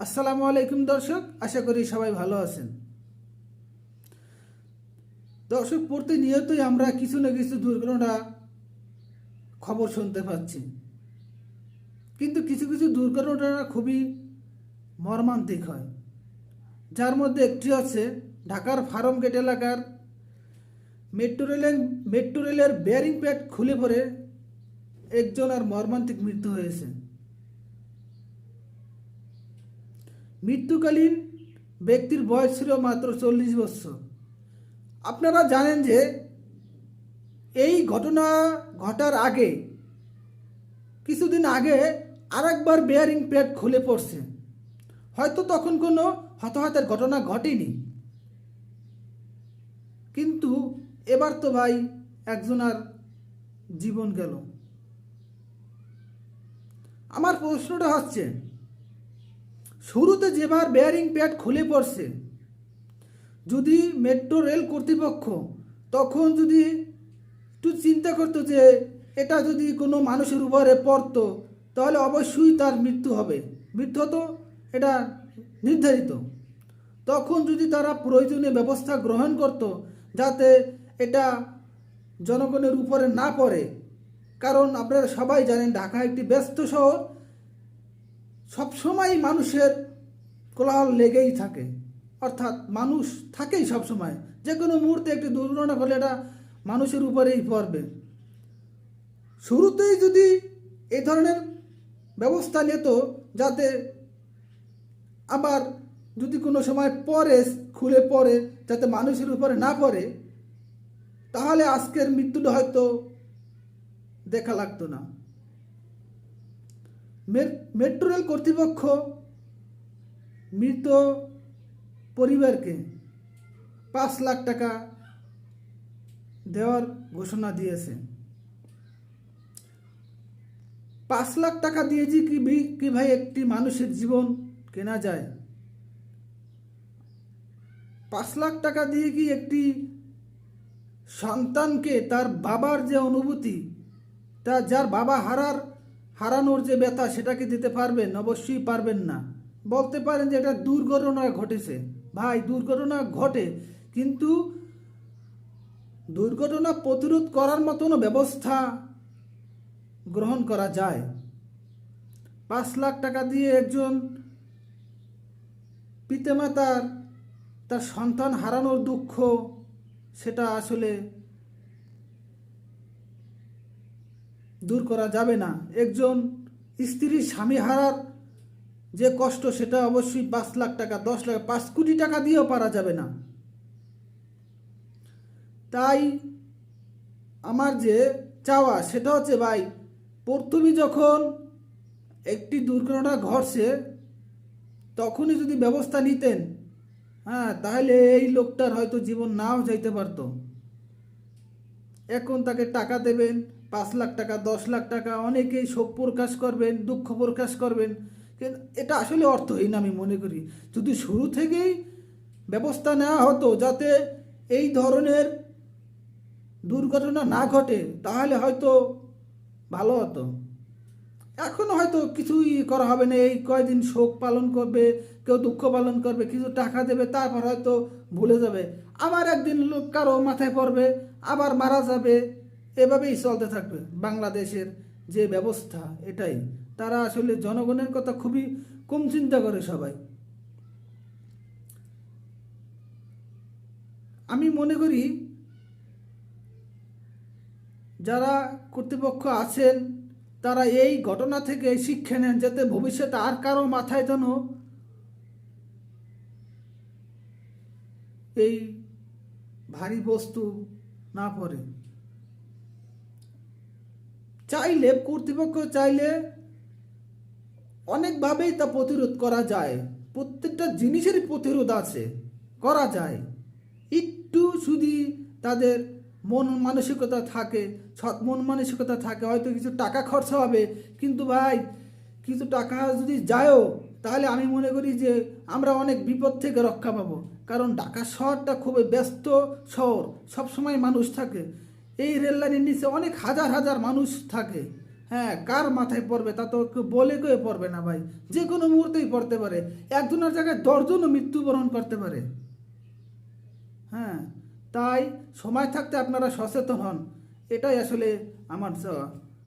আসসালামু আলাইকুম দর্শক, আশা করি সবাই ভালো আছেন। দর্শক প্রতিনিয়তই আমরা কিছু না কিছু দুর্ঘটনা খবর শুনতে পাচ্ছি। কিন্তু কিছু কিছু দুর্ঘটনা খুবই মর্মান্তিক হয়। যার মধ্যে একটি হচ্ছে ঢাকার ফার্ম গেট এলাকার মেট্রো রেলের মেট্রো রেলের বেয়ারিং প্যাড খুলে পড়ে একজন আর মর্মান্তিক মৃত্যু হয়েছে। মৃত্যুকালীন ব্যক্তির বয়স ছিল মাত্র চল্লিশ বছর। আপনারা জানেন যে এই ঘটনা ঘটার আগে, কিছুদিন আগে আরেকবার বেয়ারিং প্যাড খুলে পড়ছে। হয়তো তখন কোনো হতাহতের ঘটনা ঘটেনি। কিন্তু এবার তো ভাই একজনার জীবন গেল। আমার প্রশ্নটা হচ্ছে শুরুতে যেবার বেয়ারিং প্যাড খুলে পড়ছে, যদি মেট্রো রেল কর্তৃপক্ষ তখন যদি একটু চিন্তা করতো যে এটা যদি কোনো মানুষের উপরে পড়তো, তাহলে অবশ্যই তার মৃত্যু হবে। মৃত্যু হতো, এটা নির্ধারিত। তখন যদি তারা প্রয়োজনীয় ব্যবস্থা গ্রহণ করত, যাতে এটা জনগণের উপরে না পড়ে। কারণ আপনারা সবাই জানেন, ঢাকা একটি ব্যস্ত শহর সবসময় মানুষের কোলাহল লেগেই থাকে। অর্থাৎ মানুষ থাকেই সবসময় যে কোনো মুহূর্তে একটি দুর্ঘটনা হলে এটা মানুষের উপরেই পড়বে। শুরুতেই যদি এই ধরনের ব্যবস্থা নিত, যাতে আবার যদি কোনো সময় পরে, খুলে পড়ে, যাতে মানুষের উপরে না পড়ে, তাহলে আজকের মৃত্যুটা হয়তো দেখা লাগতো না। মেট্রো রেল কর্তৃপক্ষ মৃত পরিবারকে পাঁচ লাখ টাকা দেওয়ার ঘোষণা দিয়েছে। পাঁচ লাখ টাকা দিয়ে যে কি কি ভাই একটি মানুষের জীবন কেনা যায়? পাঁচ লাখ টাকা দিয়ে কি একটি সন্তানকে তার বাবার যে অনুভূতি, তা যার বাবা হারার হারানোর যে ব্যথা, সেটাকে দিতে পারবেন, অবশ্যই পারবেন না। বলতে পারেন যে এটা দুর্ঘটনা ঘটেছে। ভাই, দুর্ঘটনা ঘটে, কিন্তু দুর্ঘটনা প্রতিরোধ করার মতনও ব্যবস্থা গ্রহণ করা যায়। পাঁচ লাখ টাকা দিয়ে একজন পিতামাতার, তার সন্তান হারানোর দুঃখ, সেটা আসলে দূর করা যাবে না। একজন স্ত্রীর স্বামী হারার যে কষ্ট, সেটা অবশ্যই পাঁচ লাখ টাকা, দশ লাখ, পাঁচ কোটি টাকা দিয়েও পারা যাবে না। তাই আমার যে চাওয়া, সেটা হচ্ছে ভাই, প্রথমে যখন একটি দুর্ঘটনা ঘটছে, তখনই যদি ব্যবস্থা নিতেন হ্যাঁ তাহলে এই লোকটার হয়তো জীবন নাও যাইতে পারতো। এখন তাকে টাকা দেবেন পাঁচ লাখ টাকা, দশ লাখ টাকা, অনেকেই শোক প্রকাশ করবেন, দুঃখ প্রকাশ করবেন। কিন্তু এটা আসলে অর্থহীন আমি মনে করি। যদি শুরু থেকেই ব্যবস্থা নেওয়া হতো যাতে এই ধরনের দুর্ঘটনা না ঘটে, তাহলে হয়তো ভালো হতো। এখন হয়তো কিছুই করা হবে না। এই কয়দিন শোক পালন করবে, কেউ দুঃখ পালন করবে, কিছু টাকা দেবে, তারপর হয়তো ভুলে যাবে। আবার একদিন লোক কারও মাথায় পড়বে, আবার মারা যাবে। এভাবেই চলতে থাকবে। বাংলাদেশের যে ব্যবস্থা এটাই। তারা আসলে জনগণের কথা খুবই কম চিন্তা করে সবাই। আমি মনে করি যারা কর্তৃপক্ষ আছেন, তারা এই ঘটনা থেকে শিক্ষা নেন যাতে ভবিষ্যতে আর কারও মাথায় যেন এই ভারী বস্তু না পড়ে। চাইলে কর্তৃপক্ষ চাইলে অনেকভাবেই তা প্রতিরোধ করা যায়। প্রত্যেকটা জিনিসেরই প্রতিরোধ আছে, করা যায়। একটু যদি তাদের মন মানসিকতা থাকে, সৎ মন মানসিকতা থাকে, হয়তো কিছু টাকা খরচা হবে। কিন্তু ভাই, কিছু টাকা যদি যায়ও, তাহলে আমি মনে করি যে আমরা অনেক বিপদ থেকে রক্ষা পাবো। কারণ ঢাকা শহরটা খুবই ব্যস্ত শহর, সবসময় মানুষ থাকে। এই রেল লাইনের নিচে অনেক হাজার হাজার মানুষ থাকে। হ্যাঁ কার মাথায় পড়বে তা তো বলে কেউ পড়বে না ভাই। যে কোনো মুহূর্তেই পড়তে পারে। একজনের জায়গায় দশজনও মৃত্যুবরণ করতে পারে। হ্যাঁ তাই সময় থাকতে আপনারা সচেতন হন। এটাই আসলে আমার চাওয়া।